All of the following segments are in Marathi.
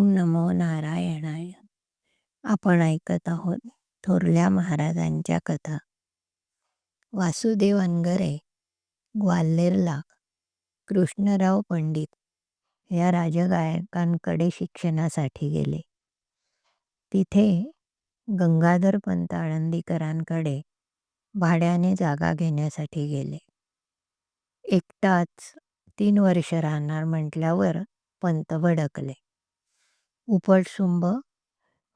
ओम नमो नारायणाय. आपण ऐकत आहोत थोरल्या महाराजांच्या कथा. वासुदेव अनगरे ग्वाल्हेरला कृष्णराव पंडित या राजगायकांकडे शिक्षणासाठी गेले. तिथे गंगाधर पंत आळंदीकरांकडे भाड्याने जागा घेण्यासाठी गेले. एकटाच तीन वर्ष राहणार म्हटल्यावर पंत भडकले. उपटसुंब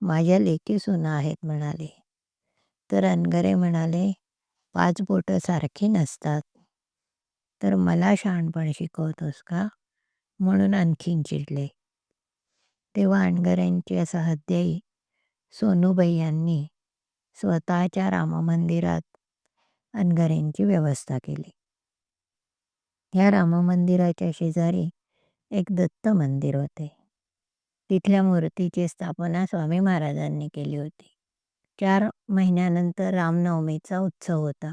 माझ्या लेकी सुना आहेत म्हणाले. तर अनगरे म्हणाले पाच बोटं सारखी नसतात. तर मला शहाणपण शिकवतोस का? म्हणून आणखीन चिडले. तेव्हा अणगऱ्यांच्या सहद्याई सोनूबाई यांनी स्वतःच्या राममंदिरात अनगऱ्यांची व्यवस्था केली. ह्या राममंदिराच्या शेजारी एक दत्त मंदिर होते. तिथल्या मूर्तीची स्थापना स्वामी महाराजांनी केली होती. चार महिन्यानंतर रामनवमीचा उत्सव होता.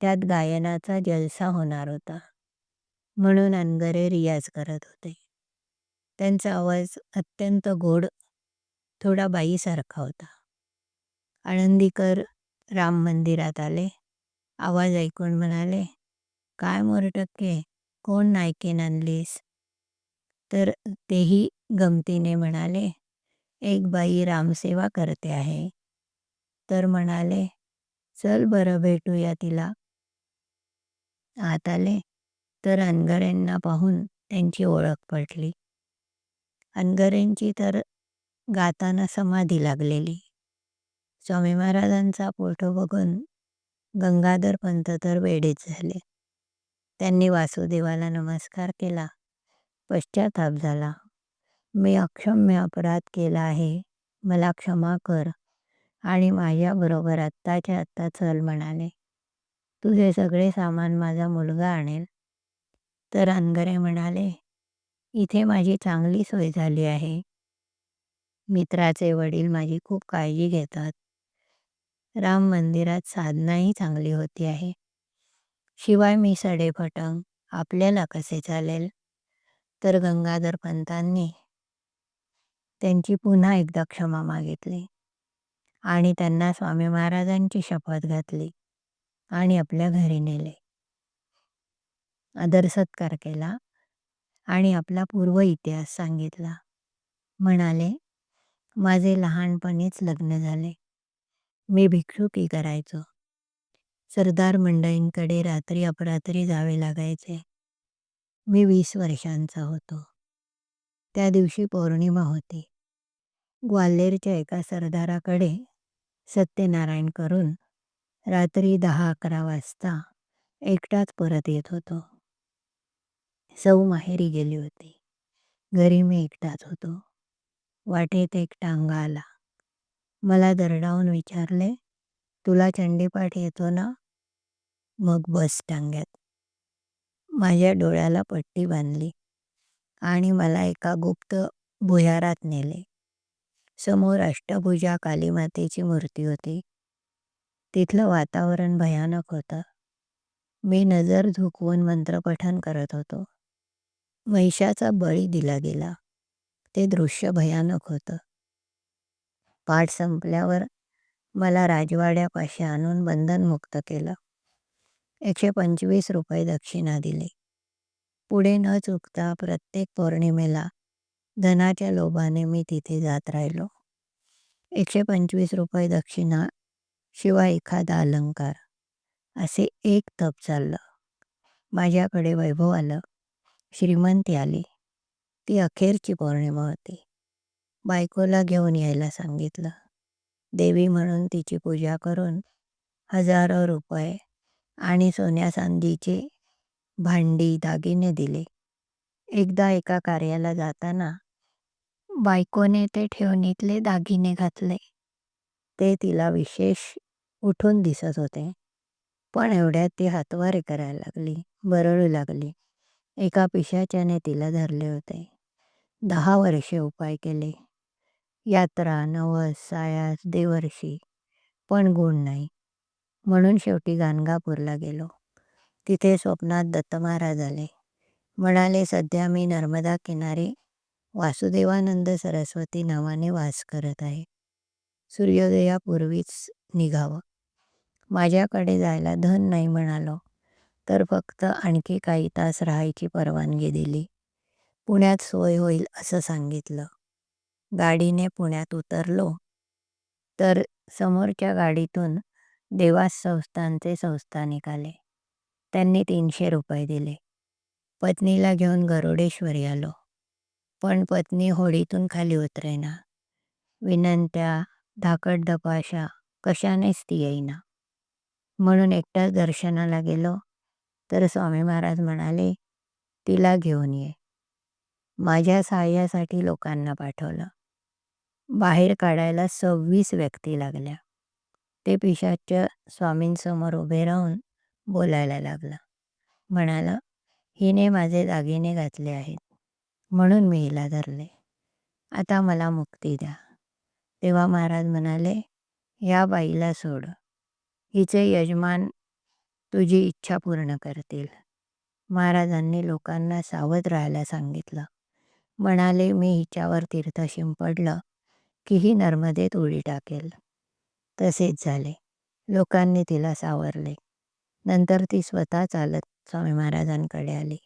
त्यात गायनाचा जलसा होणार होता. म्हणून अनगरे रियाज करत होते. त्यांचा आवाज अत्यंत गोड थोडा बाईसारखा होता. आळंदीकर राम मंदिरात आले. आवाज ऐकून म्हणाले काय मोरटक्के? कोण नायकेन आणलीस? तर तेही गमतीने म्हणाले एक बाई रामसेवा करते आहे. तर म्हणाले चल बरं भेटूया तिला. आत आले. तर अनगऱ्यांना पाहून त्यांची ओळख पटली. अनगऱ्यांची तर गाताना समाधी लागलेली. स्वामी महाराजांचा फोटो बघून गंगाधर पंत तर वेडेच झाले. त्यांनी वासुदेवाला नमस्कार केला. पश्चाताप झाला. मी अक्षम्य अपराध केला आहे. मला क्षमा कर. आणि माझ्याबरोबर आत्ताच्या आत्ता चल म्हणाले तुझे सगळे सामान माझा मुलगा आणेल. तर अनगरे म्हणाले इथे माझी चांगली सोय झाली आहे. मित्राचे वडील माझी खूप काळजी घेतात. राम मंदिरात साधनाही चांगली होती आहे. शिवाय मी सडेफटंग. आपल्याला कसे चालेल? तर गंगाधर पंतांनी त्यांची पुन्हा एकदा क्षमा मागितली आणि त्यांना स्वामी महाराजांची शपथ घातली आणि आपल्या घरी नेले. आदर सत्कार केला आणि आपला पूर्व इतिहास सांगितला. म्हणाले माझे लहानपणीच लग्न झाले. मी भिक्षुकी करायचो. सरदार मंडळींकडे रात्री अपरात्री जावे लागायचे. मी वीस वर्षांचा होतो. त्या दिवशी पौर्णिमा होती. ग्वाल्हेरच्या एका सरदाराकडे सत्यनारायण करून रात्री दहा अकरा वाजता एकटाच परत येत होतो. सौ माहेरी गेली होती. घरी मी एकटाच होतो. वाटेत एक टांगा आला. मला दरडावून विचारले तुला चंडीपाठ येतो ना? मग बस टांग्यात. माझ्या डोळ्याला पट्टी बांधली आणि मला एका गुप्त भुयारात नेले. समोर अष्टभुजा कालीमातेची मूर्ती होती. तिथलं वातावरण भयानक होतं. मी नजर झुकवून मंत्रपठन करत होतो. महिषाचा बळी दिला गेला. ते दृश्य भयानक होतं. पाठ संपल्यावर मला राजवाड्यापाशी आणून बंधनमुक्त केलं. एकशे पंचवीस रुपये दक्षिणा दिली. पुढे न चुकता प्रत्येक पौर्णिमेला धनाच्या लोभाने मी तिथे जात राहिलो. एकशे पंचवीस रुपये दक्षिणा शिवाय एखादा अलंकार असे एक तप चाललं. माझ्याकडे वैभव आलं श्रीमंती आली. ती अखेरची पौर्णिमा होती. बायकोला घेऊन यायला सांगितलं. देवी म्हणून तिची पूजा करून हजारो रुपये आणि सोन्या चांदीचे भांडी दागिने दिले. एकदा एका कार्याला जाताना बायकोने ते ठेवणीतले दागिने घातले. ते तिला विशेष उठून दिसत होते. पण एवढ्यात ती हातवारे करायला लागली बरळू लागली. एका पिशाच्याने तिला धरले होते. दहा वर्षे उपाय केले. यात्रा नवस सायास देवर्षी पण गुण नाही. म्हणून शेवटी गाणगापूरला गेलो. तिथे स्वप्नात दत्तमारा झाले. आले. म्हणाले सध्या मी नर्मदा किनारी वासुदेवानंद सरस्वती नावाने वास करत आहे. सूर्योदयापूर्वीच निघावं. माझ्याकडे जायला धन नाही म्हणालो तर फक्त आणखी काही तास राहायची परवानगी दिली. पुण्यात सोय होईल असं सांगितलं. गाडीने पुण्यात उतरलो. तर समोरच्या गाडीतून देवास संस्थानचे संस्थानिक आले. त्यांनी तीनशे रुपये दिले. पत्नीला घेऊन गरुडेश्वरी आलो. पण पत्नी होडीतून खाली उतरेना. विनंत्या धाकट धपाशा कशानेच ती येईना. म्हणून एकटाच दर्शनाला गेलो. तर स्वामी महाराज म्हणाले तिला घेऊन ये. माझ्या सहाय्यासाठी लोकांना पाठवलं. बाहेर काढायला सव्वीस व्यक्ती लागल्या. ते पिशाच्या स्वामींसमोर उभे राहून बोलायला लागला. म्हणाला हिने माझे दागिने घातले आहेत म्हणून मी हिला धरले. आता मला मुक्ती द्या. तेव्हा महाराज म्हणाले या बाईला सोड. हिचे यजमान तुझी इच्छा पूर्ण करतील. महाराजांनी लोकांना सावध राहायला सांगितलं. म्हणाले मी हिच्यावर तीर्थ शिंपडलं की ही नर्मदेत उडी टाकेल. तसेच झाले. लोकांनी तिला सावरले. नंतर ती स्वतः चालत स्वामी महाराजांकडे आली.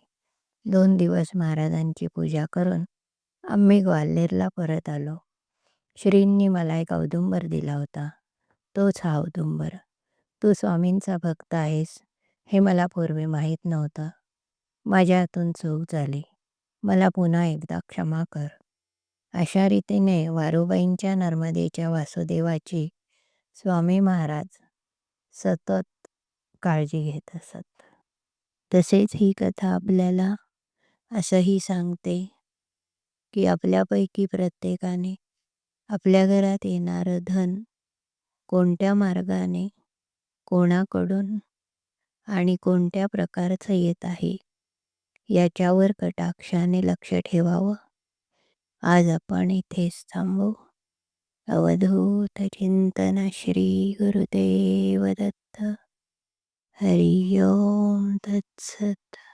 दोन दिवस महाराजांची पूजा करून आम्ही ग्वाल्हेरला परत आलो. श्रींनी मला एक औदुंबर दिला होता. तोच हा औदुंबर. तू स्वामींचा भक्त आहेस हे मला पूर्वी माहीत नव्हतं. माझ्या हातून चूक झाली. मला पुन्हा एकदा क्षमा कर. अशा रीतीने वारुबाईंच्या नर्मदेच्या वासुदेवाची स्वामी महाराज सतत काळजी घेत असत. तसेच ही कथा आपल्याला असंही सांगते की आपल्यापैकी प्रत्येकाने आपल्या घरात येणारं धन कोणत्या मार्गाने कोणाकडून आणि कोणत्या प्रकारचं येत आहे याच्यावर कटाक्षाने लक्ष ठेवावं. आज आपण इथेच थांबू. अवधूत चिंतन श्री गुरुदेव दत्त हरि ओम तत्सत्।